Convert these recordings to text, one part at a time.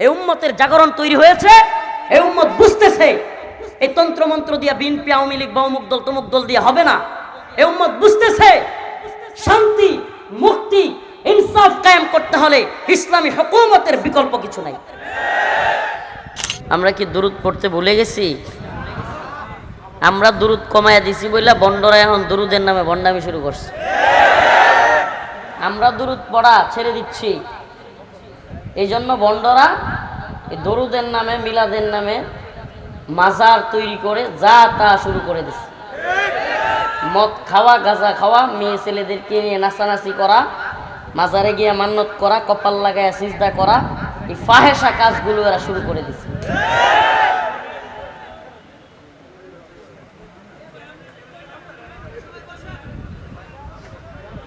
এই উম্মতের জাগরণ তৈরি হয়েছে এই উম্মত বুঝতেছে, এই তন্ত্র মন্ত্র দিয়া বিএনপি, আওয়ামী লীগ বা দল, তমুক দল দিয়া হবে না। এই উম্মত বুঝতেছে, শান্তি, মুক্তি, ইনসাফ কায়েম করতে হলে ইসলামী হুকুমতের বিকল্প কিছু নাই। আমরা কি দূরত পড়তে ভুলে গেছি? আমরা দূরত কমায়া দিছি বইলা বন্ডরা এখন দুরুদের নামে বন্ডামি শুরু করছে। আমরা দূরত পড়া ছেড়ে দিচ্ছি। এই জন্য বন্ডরা দরুদের নামে, মিলাদের নামে মাজার তৈরি করে যা তা শুরু করে দিচ্ছে মদ খাওয়া, গাঁজা খাওয়া, মেয়ে ছেলেদেরকে নিয়ে নাচানাচি করা, মাজারে গিয়ে মান্নত করা, কপাল লাগায় সিজদা করা, এই ফাহেসা কাজগুলো এরা শুরু করে দিচ্ছে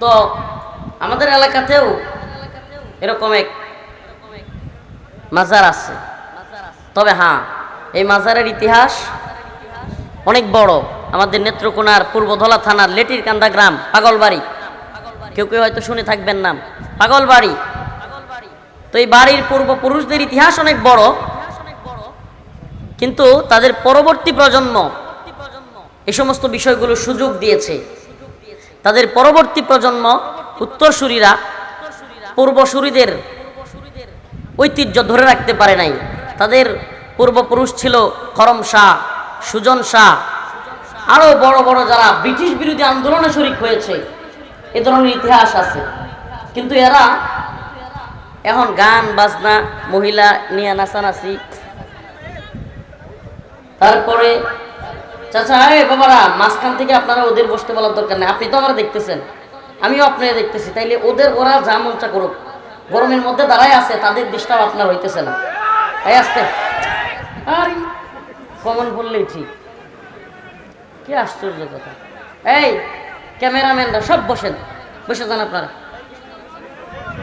তো আমাদের এলাকাতেও এরকম এক মাজার আছে। তবে হ্যাঁ এই মাজারের ইতিহাস অনেক বড়। আমাদের নেত্রকোনার পূর্বধলা থানার লেটির কান্দা গ্রাম, পাগলবাড়ি। কেউ কেউ হয়তো শুনে থাকবেন নাম। পাগলবাড়ি। তো এই বাড়ির পূর্বপুরুষদের ইতিহাস অনেক বড়। কিন্তু তাদের পরবর্তী প্রজন্ম এই সমস্ত বিষয়গুলো সুযোগ দিয়েছে। তাদের পরবর্তী প্রজন্ম উত্তরসূরিরা, পূর্বসূরিদের ঐতিহ্য ধরে রাখতে পারে নাই। তাদের পূর্বপুরুষ ছিল করম শাহ, সুজন শাহ। আরও বড় বড় যারা ব্রিটিশ বিরোধী আন্দোলনে শরিক হয়েছে, এ ধরনের ইতিহাস আছে। কিন্তু এরা এখন গান, বাজনা, মহিলা নিয়ে নাচানাচি। তারপরে, চাচা এ বাবারা, মাঝখান থেকে আপনারা ওদের বসতে বলার দরকার নেই। আপনি তো আমরা দেখতেছেন, আমিও আপনারা দেখতেছি। তাইলে ওদের, ওরা যা মনটা করুক। গরমের মধ্যে দাঁড়ায় আছে, তাদের ডিস্টার্ব আপনার হইতেছে না। তাই আসতে। আরে, কমন বললেই ঠিক। কি আশ্চর্য কথা। এই ক্যামেরাম্যানরা সব বসেন। বসে যান আপনারা।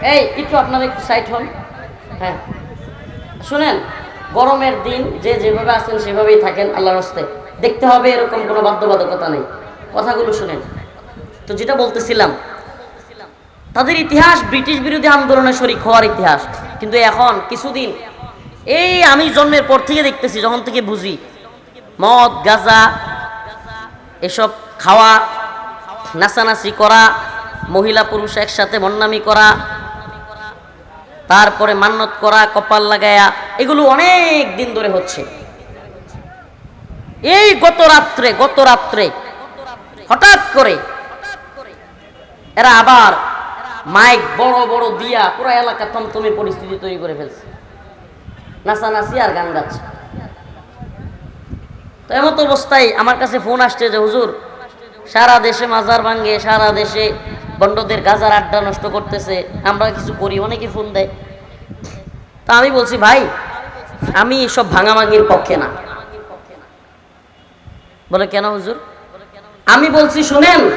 এই, একটু আপনারা একটু সাইড হন। হ্যাঁ। শুনেন, গরমের দিন যে যেভাবে আছেন, সেভাবেই থাকেন আল্লাহর হস্তে। দেখতে হবে এরকম কোনো বাধ্যবাধকতা নেই। কথাগুলো শুনেন। তো যেটা বলতেছিলাম তাদের ইতিহাস ব্রিটিশ বিরোধী আন্দোলনে শরিক হওয়ার ইতিহাস। কিন্তু এখন, কিছুদিন, এই আমি জন্মের পর থেকে দেখতেছি, যখন থেকে বুঝি, মদ, গাঁজা, এসব খাওয়া, নাচানাচি করা, মহিলা পুরুষ একসাথে মন্নামি করা, তারপরে মান্নত করা, কপাল লাগায়া, এগুলো অনেক দিন ধরে হচ্ছে। এই গত রাত্রে গত রাত্রে, হঠাৎ করে, এরা আবার মাইক বড় বড় দিয়া পুরো এলাকা থমথমে পরিস্থিতি তৈরি করে ফেলছে। নাচানাচি আর গান গাচ্ছে। তো এমত অবস্থায় আমার কাছে ফোন আসছে যে, হুজুর, সারা দেশে মাজার ভাঙ্গে সারা দেশে বন্ডদের গাজার আড্ডা নষ্ট করতেছে, আমরা কিছু করি। অনেকে ফোন দেয়। তা আমি বলছি, ভাই, আমি এসব ভাঙাভাঙির পক্ষে না। বলে, কেন হুজুর? আমি বলছি, শুনেন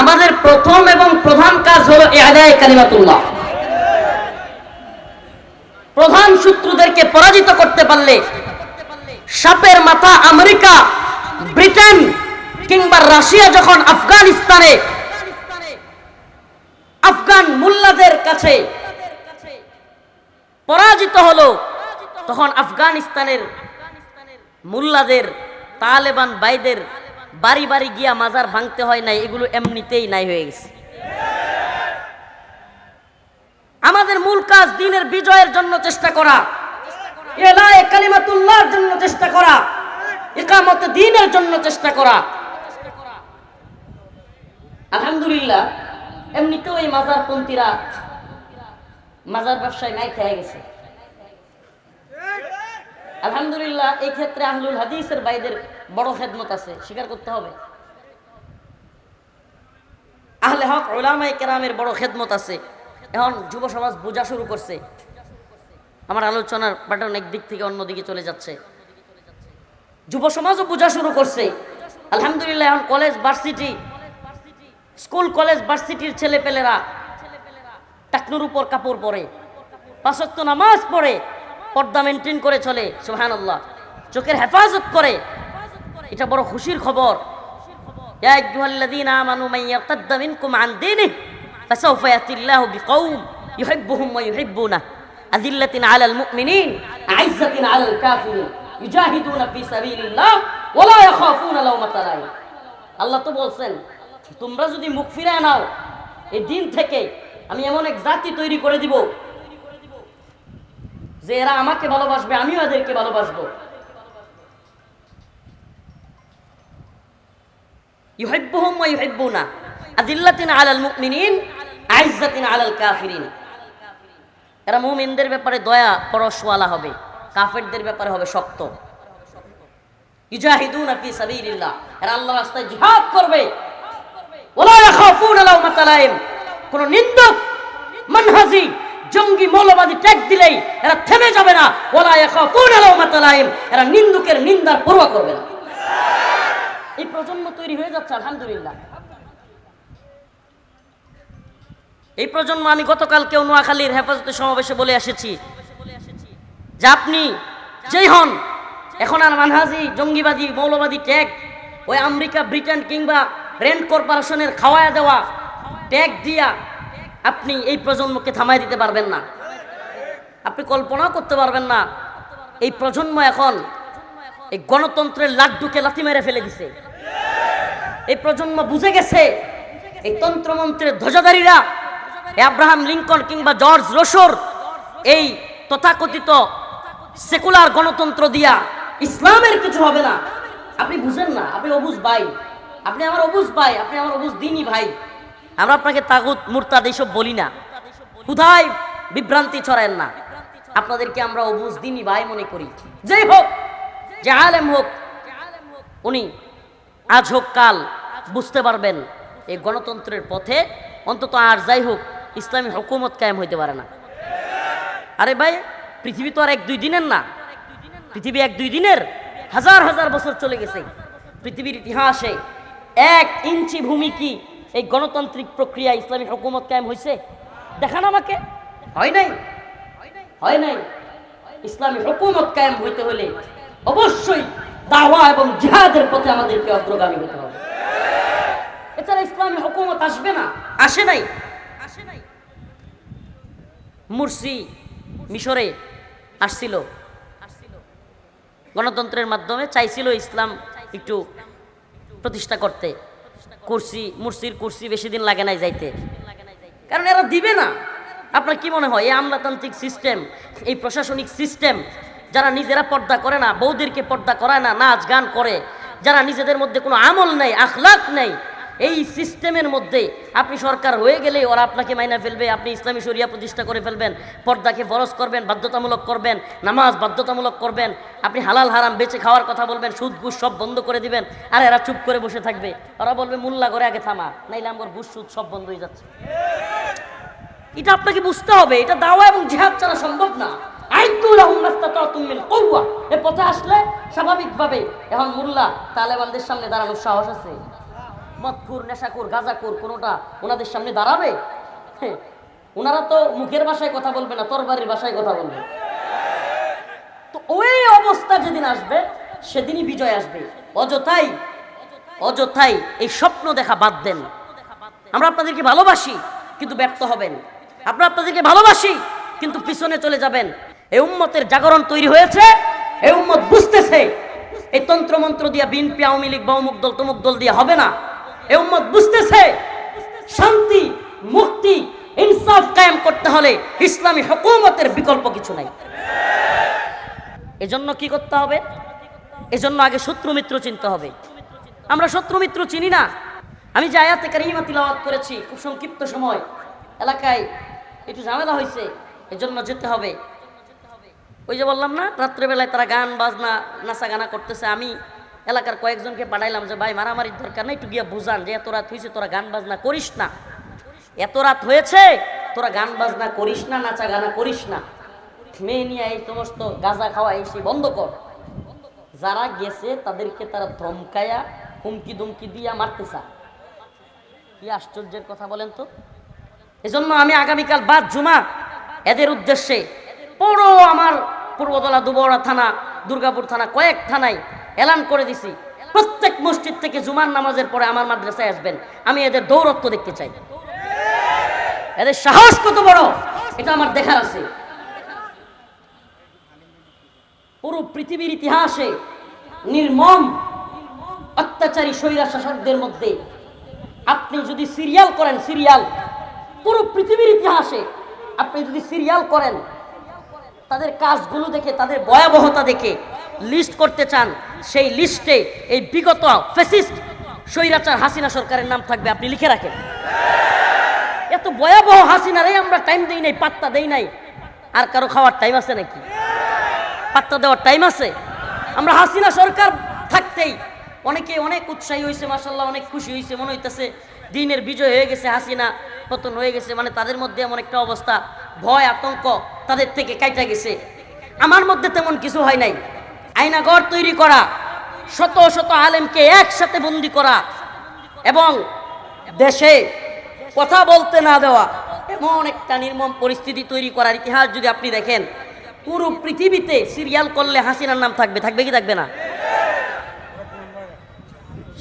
আমাদের প্রথম এবং প্রধান কাজ হলো এহাদায় কালিমাতুল্লাহ। প্রধান শত্রুদেরকে পরাজিত করতে পারলে সাপের মাথা আমেরিকা, ব্রিটেন কিংবা রাশিয়া যখন আফগানিস্তানে, আফগান মুল্লাদের কাছে পরাজিত হলো, তখন আফগানিস্তানের মুল্লাদের, তালেবান বাইদের বাড়ি বাড়ি গিয়া মাজার ভাঙতে হয় নাই, এগুলো এমনিতেই নাই হয়ে গেছে। আমাদের মূল কাজ দিনের বিজয়ের জন্য চেষ্টা করা। এলায় কালিমাতুল্লাহর জন্য চেষ্টা করা। একামত দিনের জন্য চেষ্টা করা। আলহামদুলিল্লাহ, এমনিতেও এই মাজার পন্থীরা মাজার ব্যবসায় নাই খেয়ে গেছে। আলহামদুলিল্লাহ, এই ক্ষেত্রে আহলুল হাদিসের বাইদের বড় খেদমত আছে, স্বীকার করতে হবে। আহলে হক ওলামাই কেরামের বড় খেদমত আছে। এখন যুব সমাজ বোঝা শুরু করছে। আমার আলোচনার প্যাটার্ন একদিক থেকে অন্যদিকে চলে যাচ্ছে। যুব সমাজও বোঝা শুরু করছে। আলহামদুলিল্লাহ, এখন কলেজ ভার্সিটি স্কুল কলেজ ভার্সিটির ছেলে পেলেরা টাকনুর উপর কাপড় পরে পাঁচত্ব নামাজ পড়ে, পর্দা মেনটেন করে চলে সুহান চোখের হেফাজত করে এটা বড় খুশির খবর يا أيها الذين آمنوا من يرتد منكم عن دينه فسوف يأتي الله بقوم يحبهم ويحبونه আদিল্লাতিন আলাল মুমিনিন আইজ্জাতিন আলাল কাফিরিন ইউজাহিদুনা ফি সাবিলিল্লাহ ওয়ালা ইয়াখাফুনা লাওমাতা লাইম আল্লাহ তো বলছেন তোমরা যদি মুখ ফিরায় নাও এই দিন থেকে আমি এমন এক জাতি তৈরি করে দিব যে এরা আমাকে ভালোবাসবে আমিও এদেরকে ভালোবাসবো ইউহিব্বুহুম ওয়া ইউহিব্বুনা। আদিল্লাতিন আলাল মুমিনিন, আইজ্জাতিন আলাল কাফিরিন। এরা মুমিনদের ব্যাপারে দয়া পরশওয়ালা হবে, কাফেরদের ব্যাপারে হবে শক্ত। ইউজাহিদুনা ফি সাবিলিল্লাহ। এরা আল্লাহর রাস্তায় জিহাদ করবে। ওলা ইয়াখাফুনা লাওমাতা লাইম কোন নিন্দক, মানহাজি, জঙ্গি, মৌলবাদী ট্যাগ দিলেই এরা থেমে যাবে না। ওলা ইয়াখাফুনা লাওমাতা লাইম এরা নিন্দুকের নিন্দার পরোয়া করবে না। এই প্রজন্ম তৈরি হয়ে যাচ্ছে, আলহামদুলিল্লাহ। এই প্রজন্ম আমি গতকালকেও নোয়াখালীর হেফাজতে সমাবেশে বলে এসেছি যে আপনি যেই হন, এখন আর মানহাজি, জঙ্গিবাদী, মৌলবাদী ট্যাগ, ওই আমেরিকা, ব্রিটেন কিংবা রেন্ট কর্পোরেশনের খাওয়ায় দেওয়া ট্যাগ দিয়া আপনি এই প্রজন্মকে থামাই দিতে পারবেন না। আপনি কল্পনাও করতে পারবেন না, এই প্রজন্ম এখন এই গণতন্ত্রের লাড্ডুকে লাথি মেরে ফেলে দিছে। এই প্রজন্ম বুঝে গেছে, এই তন্ত্রমন্ত্রের ধ্বজাধারীরা আব্রাহাম লিঙ্কন কিংবা জর্জ রসোর এই তথাকথিত সেকুলার গণতন্ত্র দিয়া ইসলামের কিছু হবে না। আপনি বুঝেন না, আপনি অবুজ ভাই, আপনি আমার অবুজ ভাই, আপনি আমার অবুজ দিনই ভাই। আমরা আপনাকে তাগুত, মুরতাদ এইসব বলি না। কোথায় বিভ্রান্তি ছড়ায়েন না। আপনাদেরকে আমরা অবুজ দিনই ভাই মনে করি। যেই হোক, যে আলেম হোক, উনি আজ হোক কাল, বুঝতে পারবেন, এই গণতন্ত্রের পথে অন্তত আর যাই হোক, ইসলামী হুকুমত কায়েম হইতে পারে না। আরে ভাই, পৃথিবী তো আর এক দুই দিনের না। পৃথিবী এক দুই দিনের, হাজার হাজার বছর চলে গেছে। পৃথিবীর ইতিহাসে এক ইঞ্চি ভূমি কি এই গণতান্ত্রিক প্রক্রিয়া, ইসলামী হুকুমত কায়েম হয়েছে দেখান আমাকে। হয় নাই? হয় নাই? ইসলামী হুকুমত কায়েম হইতে হলে অবশ্যই দাওয়া এবং জিহাদের পথে আমাদেরকে অগ্রগামী হতে হবে। এছাড়া ইসলামী হুকুমত আসবে না। আসে নাই। আসে নাই মুরসি মিশরে আসছিল। গণতন্ত্রের মাধ্যমে চাইছিল ইসলাম একটু প্রতিষ্ঠা করতে। কুরসি, মুরসির কুরসি বেশি দিন লাগে নাই যাইতে। কারণ এরা দিবে না। আপনার কি মনে হয়? এই আমলাতান্ত্রিক সিস্টেম এই প্রশাসনিক সিস্টেম যারা নিজেরা পর্দা করে না, বৌদিরকে পর্দা করায় না, নাচ গান করে, যারা নিজেদের মধ্যে কোনো আমল নেই আখলাক নেই, এই সিস্টেমের মধ্যে আপনি সরকার হয়ে গেলে ওরা আপনাকে মাইনা ফেলবে, আপনি ইসলামী শরিয়া প্রতিষ্ঠা করে ফেলবেন, পর্দাকে ফরজ করবেন, বাধ্যতামূলক করবেন, নামাজ বাধ্যতামূলক করবেন, আপনি হালাল হারাম বেঁচে খাওয়ার কথা বলবেন, সুদ ঘুষ সব বন্ধ করে দিবেন, আর এরা চুপ করে বসে থাকবে। ওরা বলবে, মুল্লা করে আগে থামা, নাইলে আমার ঘুষ, সুদ সব বন্ধ হয়ে যাচ্ছে। এটা আপনাকে বুঝতে হবে, এটা দাওয়া এবং জিহাদ ছাড়া সম্ভব না। পথে আসলে স্বাভাবিকভাবে এখন সামনে দাঁড়ানোর সাহস আছে। নেশাকুর ওনাদের সামনে দাঁড়াবে? ওনারা তো মুখের ভাষায় কথা তো ওই অবস্থা যেদিন আসবে, সেদিনই বিজয় আসবে। অযথাই অযথাই এই স্বপ্ন দেখা বাদ দেন। আমরা আপনাদেরকে ভালোবাসি, কিন্তু ব্যর্থ হবেন। আমরা আপনাদেরকে ভালোবাসি, কিন্তু পিছনে চলে যাবেন। এই উম্মতের জাগরণ তৈরি হয়েছে, এই উম্মত বুঝতেছে, এই তন্ত্রমন্ত্র দিয়া বিএনপি, আওয়ামী লীগ বা অমুক দল, তমুক দল দিয়ে হবে না। এই উম্মত বুঝতেছে, শান্তি, মুক্তি, ইনসাফ কায়েম করতে হলে ইসলামী হুকুমতের বিকল্প কিছু নাই। এজন্য কি করতে হবে? এজন্য আগে শত্রু মিত্র চিনতে হবে। আমরা শত্রু মিত্র চিনি না। আমি যে আয়াতে কারিমা তিলাওয়াত করেছি, খুব সংক্ষিপ্ত সময়, এলাকায় একটু ঝামেলা হয়েছে, এজন্য যেতে হবে। ওই যে বললাম না, রাত্রেবেলায় তারা গান, বাজনা নাচা গানা করতেছে। আমি এলাকার কয়েকজনকে পাঠাইলাম যে, ভাই, মারামারির দরকার নেই, একটু গিয়া বুঝান যে, এত রাত হয়েছে তোরা গান, বাজনা করিস না। এত রাত হয়েছে, তোরা গান, বাজনা করিস না নাচা গানা করিস না। মেয়ে নিয়ে এই সমস্ত গাঁজা খাওয়া এই সেই বন্ধ কর। যারা গেছে, তাদেরকে তারা ধমকায়া, হুমকি দুমকি দিয়া মারতে চা কি আশ্চর্যের কথা বলেন তো? এজন্য আমি আগামীকাল বাদ জুমা। এদের উদ্দেশ্যে পুরো আমার পূর্বতলা দুবড়া থানা, দুর্গাপুর থানা, কয়েক থানায় এলান করে দিছি। প্রত্যেক মসজিদ থেকে জুমার নামাজের পরে আমার মাদ্রাসায় আসবেন। আমি এদের দৌরত্ব দেখতে চাই। এদের সাহস কত বড়? এটা আমার দেখার আছে। পুরো পৃথিবীর ইতিহাসে নির্মম অত্যাচারী স্বৈরা শাসকদের মধ্যে আপনি যদি সিরিয়াল করেন সিরিয়াল পুরো পৃথিবীর ইতিহাসে আপনি যদি সিরিয়াল করেন তাদের কাজগুলো দেখে, তাদের ভয়াবহতা দেখে লিস্ট করতে চান, সেই লিস্টে এই বিগত ফেসিস্ট স্বৈরাচার হাসিনা সরকারের নাম থাকবে, আপনি লিখে রাখেন। এত ভয়াবহ হাসিনারে আমরা টাইম দেই নাই, পাত্তা দেই নাই। আর কারও খাওয়ার টাইম আছে নাকি? পাত্তা দেওয়ার টাইম আছে? আমরা হাসিনা সরকার থাকতেই অনেকে অনেক উৎসাহী হয়েছে মাসাল্লাহ অনেক খুশি হয়েছে মনে হইতেছে দিনের বিজয় হয়ে গেছে হাসিনা, পতন হয়ে গেছে মানে তাদের মধ্যে এমন একটা অবস্থা। ভয়, আতঙ্ক তাদের থেকে কাইটা গেছে। আমার মধ্যে তেমন কিছু হয় নাই। আয়নাগর তৈরি করা, শত শত আলেমকে একসাথে বন্দি করা এবং দেশে কথা বলতে না দেওয়া, এমন একটা নির্মম পরিস্থিতি তৈরি করার ইতিহাস যদি আপনি দেখেন, পুরো পৃথিবীতে সিরিয়াল করলে হাসিনার নাম থাকবে। থাকবে কি থাকবে না?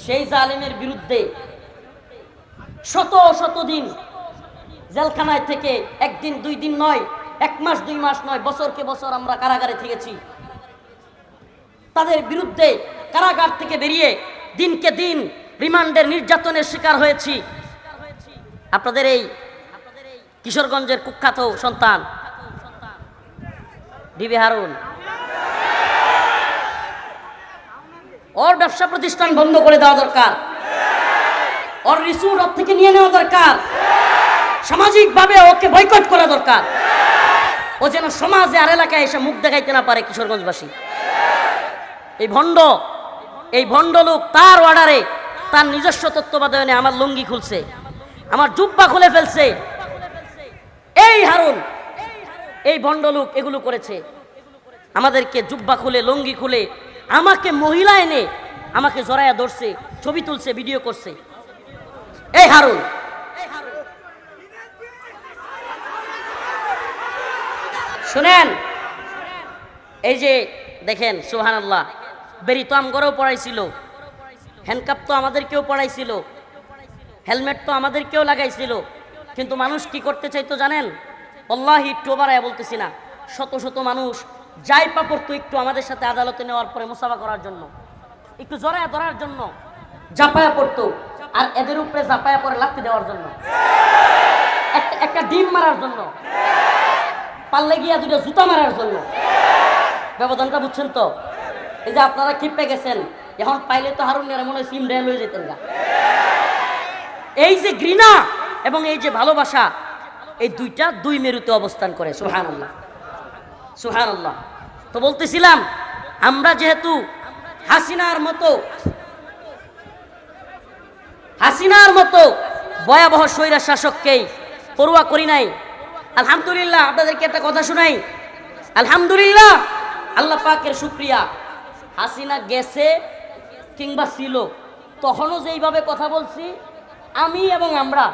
সেই জালেমের বিরুদ্ধে শত শত দিন জেলখানায় থেকে একদিন, দুই দিন নয়, এক মাস, দুই মাস নয়, বছরকে বছর আমরা কারাগারে থেকেছি। তাদের বিরুদ্ধে কারাগার থেকে বেরিয়ে দিনকে দিন রিমান্ডের নির্যাতনের শিকার হয়েছি। আপনাদের এই কিশোরগঞ্জের কুখ্যাত সন্তান, ডিবি হারুন। ওর ব্যবসা প্রতিষ্ঠান বন্ধ করে দেওয়া দরকার। ওর রিসুট ওর থেকে নিয়ে নেওয়া দরকার। সামাজিকভাবে ওকে বয়কট করা দরকার। ও যেন সমাজে আর এলাকায় এসে মুখ দেখাইতে না পারে কিশোরগঞ্জবাসী। এই ভণ্ড এই ভণ্ড লোক তার অর্ডারে তার নিজস্ব তত্ত্বাবধানে আমার লুঙ্গি খুলছে, আমার জুব্বা খুলে ফেলছে। এই হারুন, এই ভণ্ড লোক এগুলো করেছে। আমাদেরকে জুব্বা খুলে, লুঙ্গি খুলে, আমাকে মহিলা এনে আমাকে জড়াইয়া ধরছে, ছবি তুলছে ভিডিও করছে। এই হারুন শুনেন। এই যে দেখেন সুহান আল্লাহ বেরি তো আমগরেও পড়াইছিল। হ্যান্ডকাপ তো আমাদেরকেও পড়াইছিল। হেলমেট তো আমাদেরকেও লাগাইছিল। কিন্তু মানুষ কি করতে চাইতো জানেন? অল্লাহ একটু বাড়ায় বলতেছি না। শত শত মানুষ যাই পাপড়তো একটু আমাদের সাথে আদালতে নেওয়ার পরে মুসাফা করার জন্য। একটু জড়ায় ধরার জন্য। জাপায়া পড়তো। আর এদের উপরে জাপায়া পরে লাত্তি দেওয়ার জন্য। একটা ডিম মারার জন্য। পাল্লে গিয়া দুটো জুতা মারার জন্য। ব্যবধানটা বুঝছেন তো? এই যে আপনারা ক্ষিপে গেছেন, এখন পাইলে তো হারুন মনে সিম ডেল হয়ে যেতেন গা। এই যে ঘৃণা এবং এই যে ভালোবাসা, এই দুইটা দুই মেরুতে অবস্থান করে সুহান আল্লাহ সুহান আল্লাহ তো বলতেছিলাম, আমরা যেহেতু হাসিনার মতো হাসিনার মতো ভয়াবহ স্বৈরা শাসককেই পড়ুয়া করি নাই আলহামদুলিল্লাহ, আপনাদেরকে একটা কথা শোনাই। আলহামদুলিল্লাহ, আল্লাহ পাকের শুক্রিয়া। হাসিনা গেছে কিংবা ছিল, তখনও যেইভাবে কথা বলছি, আমি এবং আমরা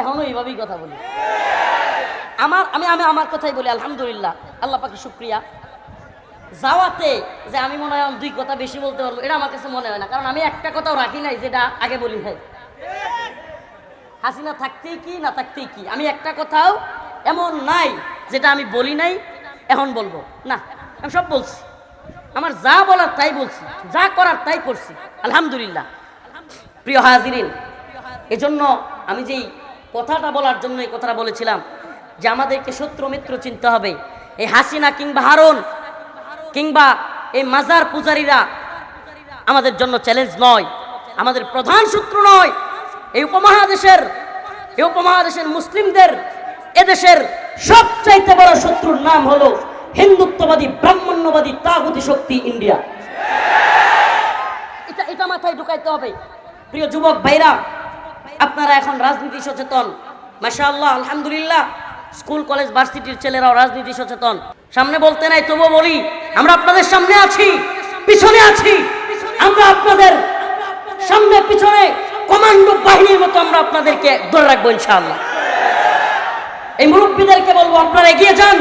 এখনও এইভাবেই কথা বলি। আমার, আমি আমি আমার কথাই বলি, আলহামদুলিল্লাহ, আল্লাহ পাকে শুক্রিয়া। যাওয়াতে যে আমি মনে হয় দুই কথা বেশি বলতে পারব, এটা আমার কাছে মনে হয় না, কারণ আমি একটা কথাও রাখি নাই যেটা আগে বলি নাই। হাসিনা থাকতেই কি, না থাকতেই কি? আমি একটা কথাও এমন নাই যেটা আমি বলি নাই, এখন বলব। না, আমি সব বলছি। আমার যা বলার তাই বলছি, যা করার তাই করছি। আলহামদুলিল্লাহ। প্রিয় হাজিরিন, এজন্য আমি যেই কথাটা বলার জন্য এই কথাটা বলেছিলাম যে আমাদেরকে শত্রু মিত্র চিনতে হবে, এই হাসিনা কিংবা হারুন, কিংবা এই মাজার পূজারীরা আমাদের জন্য চ্যালেঞ্জ নয়, আমাদের প্রধান শত্রু নয়। এই উপমহাদেশের এই উপমহাদেশের মুসলিমদের এদেশের সবচাইতে বড় শত্রুর নাম হলো হিন্দুত্ববাদী, ব্রাহ্মণ্যবাদী, তাগুতি শক্তি ইন্ডিয়া। এটা এটা মাথায় ঢুকাইতে হবে। প্রিয় যুবক ভাইরা, আপনারা এখন রাজনীতি সচেতন। মাশাআল্লাহ, আলহামদুলিল্লাহ। স্কুল, কলেজ, ভার্সিটির ছেলেরাও রাজনীতি সচেতন। সামনে বলতে নাই, তবুও বলি, আমরা আপনাদের সামনে আছি, পিছনে আছি। আমরা আপনাদের সামনে, পিছনে কমান্ডো বাহিনীর মতো আমরা আপনাদেরকে ধরে রাখব ইনশাআল্লাহ। এই মুরব্বীদেরকে বলব, আপনারা এগিয়ে যান।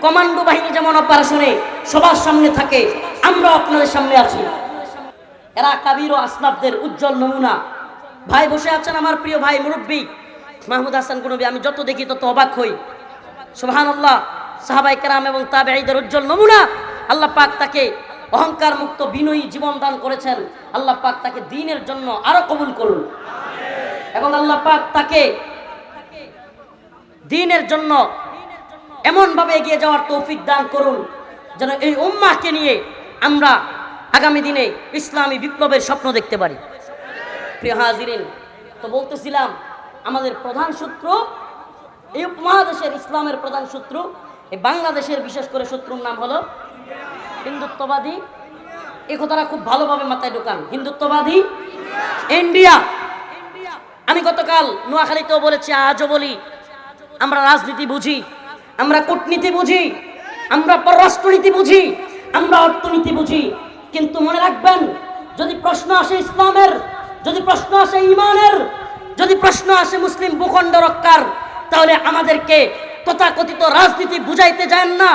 কমান্ডো বাহিনী যেমন অপারেশনে সবার সামনে থাকে, আমরা আপনাদের সামনে আছি। এরা কাবির ও আসনাফদের উজ্জ্বল নমুনা। ভাই বসে আছেন আমার প্রিয় ভাই মুরব্বী, মাহমুদ হাসান গুনবী। আমি যত দেখি তত অবাক হই। সুবহানাল্লাহ সাহাবাই কেরাম এবং তাবেঈদের উজ্জ্বল নমুনা। আল্লাহ পাক তাকে অহংকার মুক্ত বিনয়ী জীবন দান করেছেন। আল্লাহ পাক তাকে দিনের জন্য আরও কবুল করুন। এবং আল্লাহ পাক তাকে দিনের জন্য এমনভাবে এগিয়ে যাওয়ার তৌফিক দান করুন, যেন এই উম্মাহকে নিয়ে আমরা আগামী দিনে ইসলামী বিপ্লবের স্বপ্ন দেখতে পারি। প্রিয় হাজিরিন, তো বলতেছিলাম, আমাদের প্রধান সূত্র এই উপমহাদেশের ইসলামের প্রধান সূত্র এই বাংলাদেশের বিশেষ করে শত্রুর নাম হলো হিন্দুত্ববাদী। এ কথাটা খুব ভালোভাবে মাথায় ঢোকান, হিন্দুত্ববাদী ইন্ডিয়া। আমি গতকাল নোয়াখালীতেও বলেছি, আজও বলি আমরা রাজনীতি বুঝি, আমরা কূটনীতি বুঝি, আমরা পররাষ্ট্রনীতি বুঝি, আমরা অর্থনীতি বুঝি। কিন্তু মনে রাখবেন, যদি প্রশ্ন আসে ইসলামের, যদি প্রশ্ন আসে ইমানের, যদি প্রশ্ন আসে মুসলিম ভূখণ্ড রক্ষার, তাহলে আমাদেরকে তথাকথিত রাজনীতি বুঝাইতে যান না,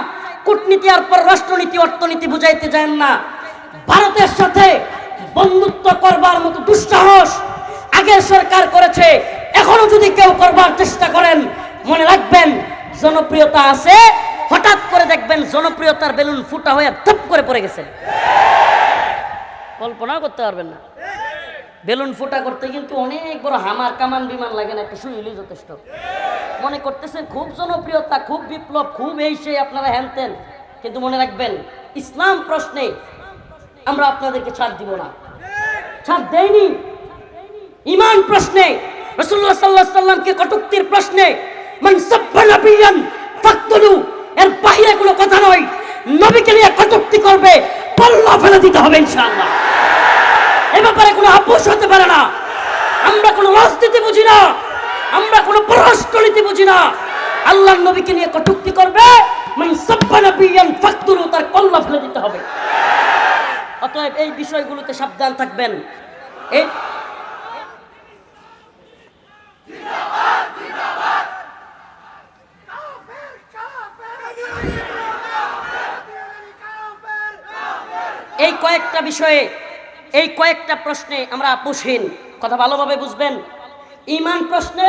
কূটনীতি আর পররাষ্ট্রনীতি, অর্থনীতি বুঝাইতে যান না। ভারতের সাথে বন্ধুত্ব করবার মতো দুঃসাহস আগের সরকার করেছে, এখনও যদি কেউ করবার চেষ্টা করেন মনে রাখবেন, জনপ্রিয়তা আছে, হঠাৎ করে দেখবেন জনপ্রিয়তার বেলুন ফুটা হয়ে ধপ করে পড়ে গেছে। কল্পনা করতে পারবেন না। বেলুন ফুটা করতে কিন্তু অনেক বড় হামার কামান বিমান লাগে না, একটা শুনিলেই যথেষ্ট। মনে করতেছেন খুব জনপ্রিয়তা, খুব বিপ্লব, খুব এই সেই আপনারা হ্যানতেন কিন্তু মনে রাখবেন, ইসলাম প্রশ্নে আমরা আপনাদেরকে ছাড় দিব না। ছাড় দেয়নি ইমান প্রশ্নে রসুল্লাহ সাল্লাহ সাল্লামকে কটুক্তির প্রশ্নে এর বাইরে কোনো কথা নয়। নবীকে নিয়ে কটুক্তি করবে, পাল্লা ফেলে দিতে হবে ইনশাআল্লাহ। এ ব্যাপারে কোনো আপোষ হতে পারে না। আমরা কোনো রাজনীতি বুঝি না। আমরা কোনো পররাষ্ট্রনীতি বুঝি না। আল্লাহর নবীকে নিয়ে কটুক্তি করবে, মান সাব্বা নাবিয়ান ফাকতুলু, তার কল্লা ফেলে দিতে হবে। অতএব এই বিষয়গুলোতে সাবধান থাকবেন। এই এই কয়েকটা বিষয়ে, এই কয়েকটা প্রশ্নে আমরা আপোষহীন। কথা ভালোভাবে বুঝবেন? ইমান প্রশ্নে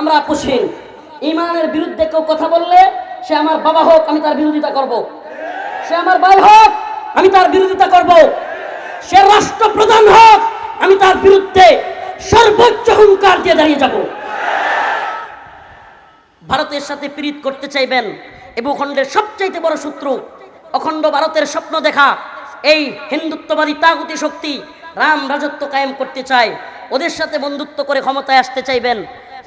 আমরা আপোষহীন। ইমানের বিরুদ্ধে কেউ কথা বললে সে আমার বাবা হোক, আমি তার বিরোধিতা করব। সে আমার ভাই হোক, আমি তার বিরোধিতা করব। সে রাষ্ট্রপ্রধান হোক, আমি তার বিরুদ্ধে সর্বোচ্চ হুঙ্কার দিয়ে দাঁড়িয়ে যাব। ভারতের সাথে পীড়িত করতে চাইবেন এ ভূখণ্ডের সবচাইতে বড় শত্রু, অখণ্ড ভারতের স্বপ্ন দেখা। এই হিন্দুত্ববাদী তাগুতি শক্তি রাম রাজত্ব কায়েম করতে চায়, ওদের সাথে বন্ধুত্ব করে ক্ষমতায় আসতে চাইবেন,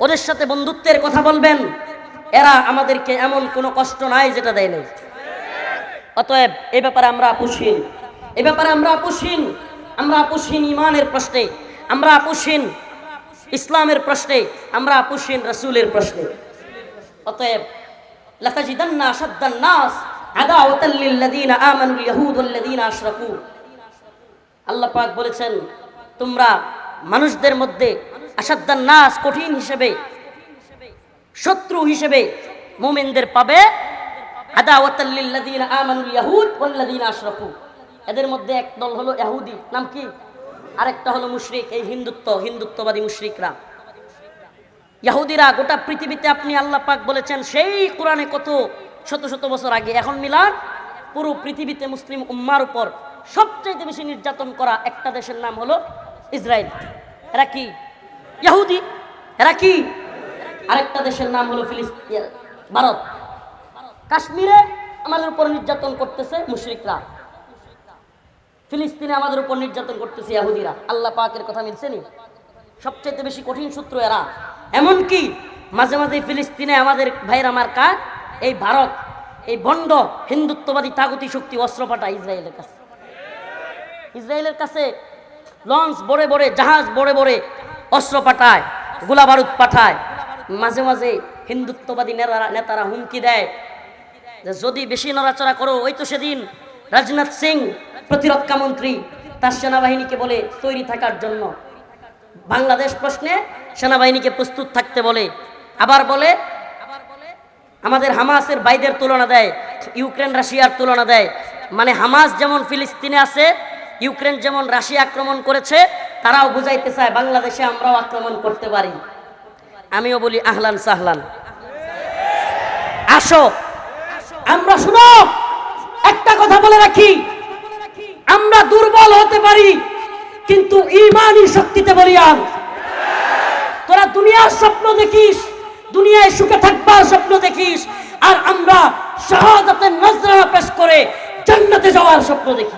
ওদের সাথে বন্ধুত্বের কথা বলবেন, এরা আমাদেরকে এমন কোনো কষ্ট নাই যেটা দেয় নাই। অতএব এ ব্যাপারে আমরা আপুসীন এ ব্যাপারে আমরা আপুসীন আমরা আপুসীন ইমানের প্রশ্নে, আমরা আপুসীন ইসলামের প্রশ্নে, আমরা আপুসীন রসুলের প্রশ্নে। অতএব লাতাজিদান্না আশাদ্দান নাস আল্লাহ পাক বলেছেন, তোমরা মানুষদের মধ্যে আশাদ্দান নাস কঠিন হিসেবে, শত্রু হিসেবে মুমিনদের পাবে। এদের মধ্যে এক দল হলো ইহুদি নাম কি? আরেকটা হলো মুশরিক, এই হিন্দুত্ব, হিন্দুত্ববাদী মুশরিকরা। ইহুদিরা গোটা পৃথিবীতে আপনি আল্লাহ পাক বলেছেন, সেই কোরআনে কত শত শত বছর আগে এখন মিলান পুরো পৃথিবীতে মুসলিম উম্মার উপর সবচাইতে বেশি নির্যাতন করা একটা দেশের নাম হলো ইসরায়েল। এরা কি? ইহুদি এরা কি? আরেকটা দেশের নাম হলো ফিলিস্তিন। ভারত। কাশ্মীরে আমাদের উপর নির্যাতন করতেছে মুশরিকরা। ফিলিস্তিনে আমাদের উপর নির্যাতন করতেছে ইহুদিরা আল্লাহ পাকের কথা মিলছে নি? সবচেয়ে বেশি কঠিন সূত্র এরা। এমনকি মাঝে মাঝে ফিলিস্তিনে আমাদের ভাইয়ের আমার কাজ এই ভারত, এই বন্ড হিন্দুত্ববাদী তাগতি শক্তি অস্ত্র পাঠায় ইসরায়েলের কাছে। ইসরায়েলের কাছে লঞ্চ বড়ে বড়ে, জাহাজ বড়ে বড়ে অস্ত্র পাঠায়, গোলা বারুদ পাঠায়। মাঝে মাঝে হিন্দুত্ববাদী নেতারা নেতারা হুমকি দেয় যে যদি বেশি নড়াচড়া করো, ওই তো সেদিন রাজনাথ সিং প্রতিরক্ষা মন্ত্রী তার সেনাবাহিনীকে বলে তৈরি থাকার জন্য। বাংলাদেশ প্রশ্নে সেনাবাহিনীকে প্রস্তুত থাকতে বলে, আবার বলে আমাদের হামাসের বাইদের তুলনা দেয়, ইউক্রেন, রাশিয়ার তুলনা দেয়। মানে হামাস যেমন ফিলিস্তিনে আছে, ইউক্রেন যেমন রাশিয়া আক্রমণ করেছে, তারাও বুঝাইতে চায়, বাংলাদেশে আমরাও আক্রমণ করতে পারি। আমিও বলি আহলান সাহলান। আসো। আমরা শুনো। একটা কথা বলে রাখি। আমরা দুর্বল হতে পারি, কিন্তু ইমানই শক্তিতে বলিয়ান। তোরা দুনিয়ার স্বপ্ন দেখিস। দুনিয়ায় সুখে থাকবার স্বপ্ন দেখিস, আর আমরা শাহাদাতের নজরানা পেশ করে জান্নাতে যাওয়ার স্বপ্ন দেখি।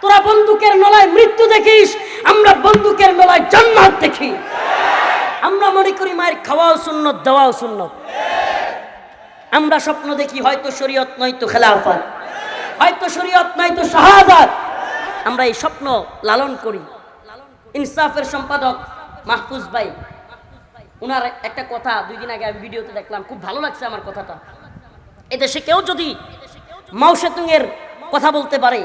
তোরা বন্দুকের নলায় মৃত্যু দেখিস, আমরা বন্দুকের নলায় জান্নাত দেখি। আমরা মনে করি মায়ের খাওয়াও সুন্নত, দেওয়াও সুন্নত। আমরা স্বপ্ন দেখি হয়তো শরীয়ত, নয়তো খেলাফত। হয়তো শরীয়ত, নয়তো শাহাদাত। আমরা এই স্বপ্ন লালন করি। ইনসাফের সম্পাদক মাহফুজ ভাই। ওনার একটা কথা দুই দিন আগে আমি ভিডিওতে দেখলাম, খুব ভালো লাগছে আমার কথাটা এদেশে কেউ যদি মাও সেতুং এর কথা বলতে পারে,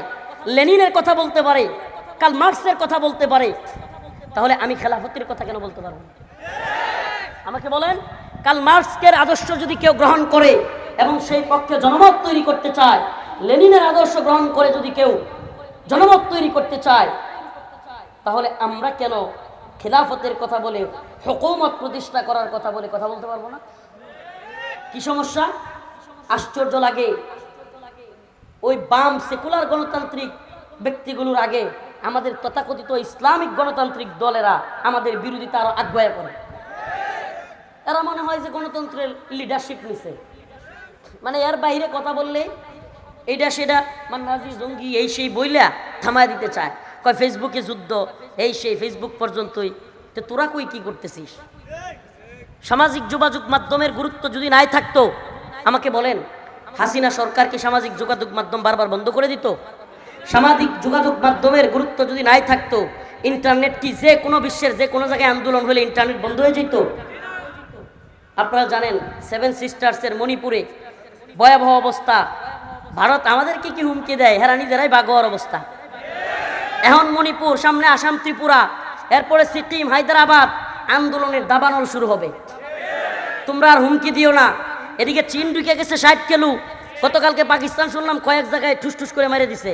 লেনিনের কথা বলতে পারে কাল মার্কসের কথা বলতে পারে, তাহলে আমি খেলাফতের কথা কেন বলতে পারব? আমাকে বলেন কাল মার্কসের আদর্শ যদি কেউ গ্রহণ করে এবং সেই পক্ষে জনমত তৈরি করতে চায়, লেনিনের আদর্শ গ্রহণ করে যদি কেউ জনমত তৈরি করতে চায়, তাহলে আমরা কেন খেলাফতের কথা বলে, হকুমত প্রতিষ্ঠা করার কথা বলে কথা বলতে পারব না? কি সমস্যা? আশ্চর্য লাগে। ওই বাম সেকুলার গণতান্ত্রিক ব্যক্তিগুলোর আগে আমাদের তথাকথিত ইসলামিক গণতান্ত্রিক দলেরা আমাদের বিরোধিতা আরও আগ্রহ করে। এরা মনে হয় যে গণতন্ত্রের লিডারশিপ নিছে। মানে এর বাইরে কথা বললে এইটা সেটা মান্নাজি জঙ্গি এই সেই বইলা থামায় দিতে চায়। কয় ফেসবুকে যুদ্ধ, এই সেই ফেসবুক পর্যন্তই। তো তোরা কই কি করতেছিস? সামাজিক যোগাযোগ মাধ্যমের গুরুত্ব যদি নাই থাকতো, আমাকে বলেন, হাসিনা সরকার কি সামাজিক যোগাযোগ মাধ্যম বারবার বন্ধ করে দিত? সামাজিক যোগাযোগ মাধ্যমের গুরুত্ব যদি নাই থাকতো, ইন্টারনেট কি যে কোনো বিশ্বের যে কোনো জায়গায় আন্দোলন হলে ইন্টারনেট বন্ধ হয়ে যেত? আপনারা জানেন সেভেন সিস্টার্সের মণিপুরে ভয়াবহ অবস্থা। ভারত আমাদেরকে কি হুমকি দেয়? হেরা নিজেরাই বাগোয়ার অবস্থা। এখন মণিপুর, সামনে আসাম, ত্রিপুরা, এরপরে সিকিম, হায়দ্রাবাদ, আন্দোলনের দাবানল শুরু হবে। তোমরা আর হুমকি দিও না। এদিকে চীন ঢুকে গেছে ষাট কেলু। গতকালকে পাকিস্তান, শুনলাম, কয়েক জায়গায় ঠুস ঠুস করে মেরে দিছে।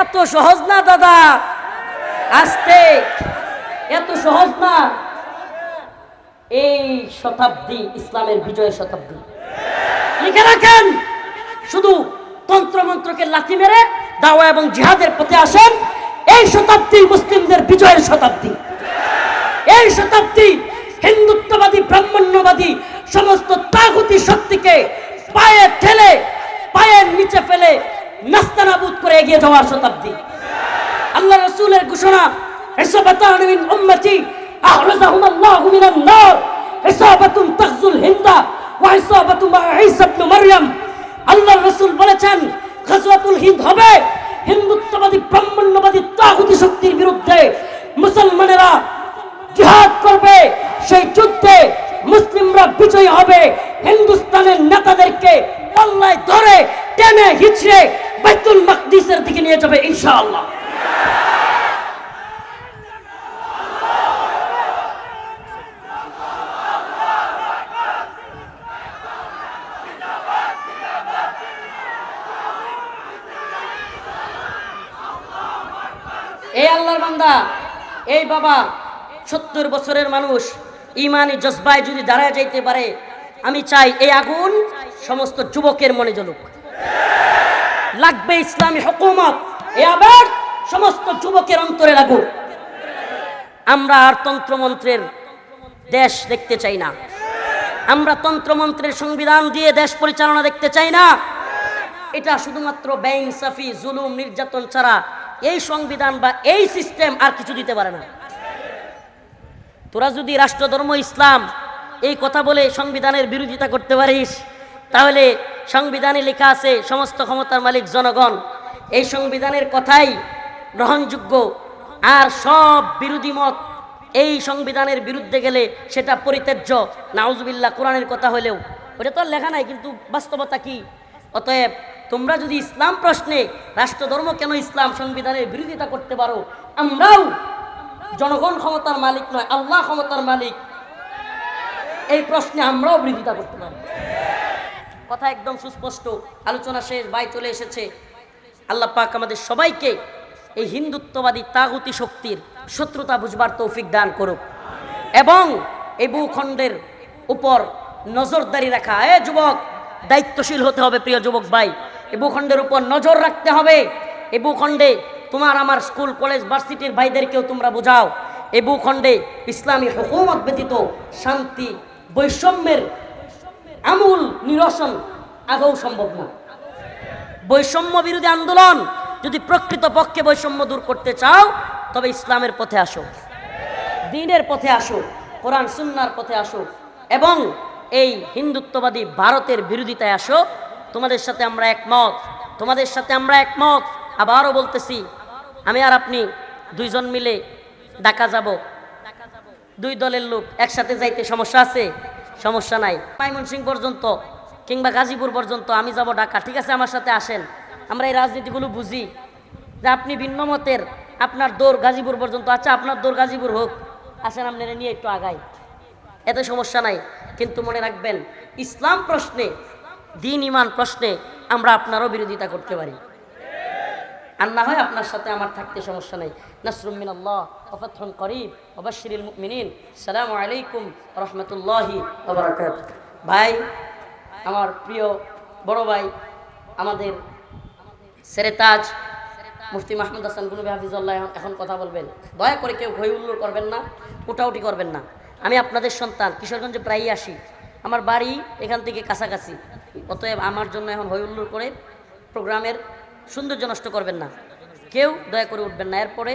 এত সহজ না, দাদা? আসতে। এত সহজ না? এই শতাব্দী, ইসলামের বিজয়ের শতাব্দী। লিখে রাখেন। শুধু তন্ত্রমন্ত্রকে লাথি মেরে দাওয়া এবং জিহাদের পথে আসেন এই শতাব্দী মুসলিমদের বিজয়ের শতাব্দী। এই শতাব্দী হিন্দুত্ববাদী, ব্রাহ্মণ্যবাদী, সমস্ত তাগুতি শক্তিকে পায়ে ঠেলে, পায়ের নিচে ফেলে নাস্তানাবুদ করে এগিয়ে যাওয়ার শতাব্দী। আল্লাহ রসুলের ঘোষণা হিসাবাতান মিন উম্মতি আহরাজাহুম আল্লাহু মিনান নার, হিসাবাতুন তাগজুল হিন্দা ওয়া হিসাবাতু মা ইবনে মারইয়াম। আল্লাহ রসুল বলেছেন গজওয়াতুল হিন্দ হবে। হিন্দুত্ববাদী, ব্রাহ্মণ্যবাদী, তাগুতি শক্তির বিরুদ্ধে মুসলমানেরা জিহাদ করবে। সেই যুদ্ধে মুসলিমরা বিজয়ী হবে। হিন্দুস্তানের নেতাদেরকে পাল্লায় ধরে টেনে হিচড়ে বাইতুল মাকদিসের দিকে নিয়ে যাবে ইনশাআল্লাহ এই আল্লাহর বান্দা এই বাবা, সত্তর বছরের মানুষ, ইমানি জজবায় যদি দাঁড়ায় যাইতে পারে, আমি চাই এই আগুন সমস্ত যুবকের মনে জ্বলুক। লাগবে ইসলামী হুকুমত, এ আবার সমস্ত যুবকের অন্তরে লাগুক। আমরা আর তন্ত্রমন্ত্রের দেশ দেখতে চাই না। আমরা তন্ত্রমন্ত্রের সংবিধান দিয়ে দেশ পরিচালনা দেখতে চাই না। এটা শুধুমাত্র বেইনসাফি, জুলুম, নির্যাতন ছাড়া এই সংবিধান বা এই সিস্টেম আর কিছু দিতে পারে না। তোরা যদি রাষ্ট্রধর্ম, ইসলাম এই কথা বলে সংবিধানের বিরোধিতা করতে পারিস, তাহলে সংবিধানে লেখা আছে, সমস্ত ক্ষমতার মালিক জনগণ, এই সংবিধানের কথাই গ্রহণযোগ্য। আর সব বিরোধী মত এই সংবিধানের বিরুদ্ধে গেলে সেটা পরিত্যাজ্য। নাউজুবিল্লাহ, কোরআনের কথা হলেও। ওটা তো লেখা নাই, কিন্তু বাস্তবতা কি? অতএব তোমরা যদি ইসলাম প্রশ্নে, রাষ্ট্রধর্ম কেন ইসলাম সংবিধানের বিরোধিতা করতে পারো? আমরাও জনগণ ক্ষমতার মালিক নয়, আল্লাহ ক্ষমতার মালিক। এই প্রশ্নে আমরাও বিরোধিতা করতে পারি। কথা একদম সুস্পষ্ট, আলোচনা শেষ বাই চলে এসেছে। আল্লাহ পাক আমাদের সবাইকে এই হিন্দুত্ববাদী তাগুতি শক্তির শত্রুতা বুঝবার তৌফিক দান করুক। এবং এই ভূখণ্ডের উপর নজরদারি রাখা। এ যুবক, দায়িত্বশীল হতে হবে প্রিয় যুবক ভাই। এ ভূখণ্ডের উপর নজর রাখতে হবে। এ ভূখণ্ডে তোমার আমার স্কুল, কলেজ, ভার্সিটির ভাইদেরকেও তোমরা বোঝাও। এ ভূখণ্ডে ইসলামী হুকুমত ব্যতীত শান্তি, বৈষম্যের আমূল নিরসন আগেও সম্ভব না। বৈষম্য বিরোধী আন্দোলন যদি প্রকৃত পক্ষে বৈষম্য দূর করতে চাও, তবে ইসলামের পথে আসো। দিনের পথে আসো, কোরআন, সুন্নার পথে আসো। এবং এই হিন্দুত্ববাদী ভারতের বিরোধিতায় আসো। তোমাদের সাথে আমরা একমত, তোমাদের সাথে আমরা একমত। আবারও বলতেছি, আমি আর আপনি দুইজন মিলে ঢাকা যাব। দুই দলের লোক একসাথে যাইতে সমস্যা আছে? সমস্যা নাই। সিং পর্যন্ত কিংবা গাজীপুর পর্যন্ত আমি যাব ঢাকা। ঠিক আছে, আমার সাথে আসেন। আমরা এই রাজনীতিগুলো বুঝি। যে আপনি ভিন্ন মতের, আপনার দৌড় গাজীপুর পর্যন্ত। আচ্ছা আপনার দৌড় গাজীপুর হোক। আসেন, আপনারা নিয়ে একটু আগাই। এতে সমস্যা নাই। কিন্তু মনে রাখবেন, ইসলাম প্রশ্নে দিন ইমান প্রশ্নে আমরা আপনারও বিরোধিতা করতে পারি। আর না হয় আপনার সাথে আমার থাকতে সমস্যা নেই। নাসরুমিন করিব ওবাশিরিল মুমিনিন। সালামু আলাইকুম রহমতুল্লাহি ভাই, আমার প্রিয় বড় ভাই, আমাদের সেরেতাজ মুফতি মাহমুদ হাসান গুলবি হাফিজুল্লাহ, এখন কথা বলবেন। দয়া করে কেউ হই হুল্লোড় করবেন না, উঠাউটি করবেন না। আমি আপনাদের সন্তান, কিশোরগঞ্জে প্রায়ই আসি। আমার বাড়ি এখান থেকে কাছাকাছি। অতএব আমার জন্য এখন হই হুল্লোড় করে প্রোগ্রামের সৌন্দর্য নষ্ট করবেন না। কেউ দয়া করে উঠবেন না। এরপরে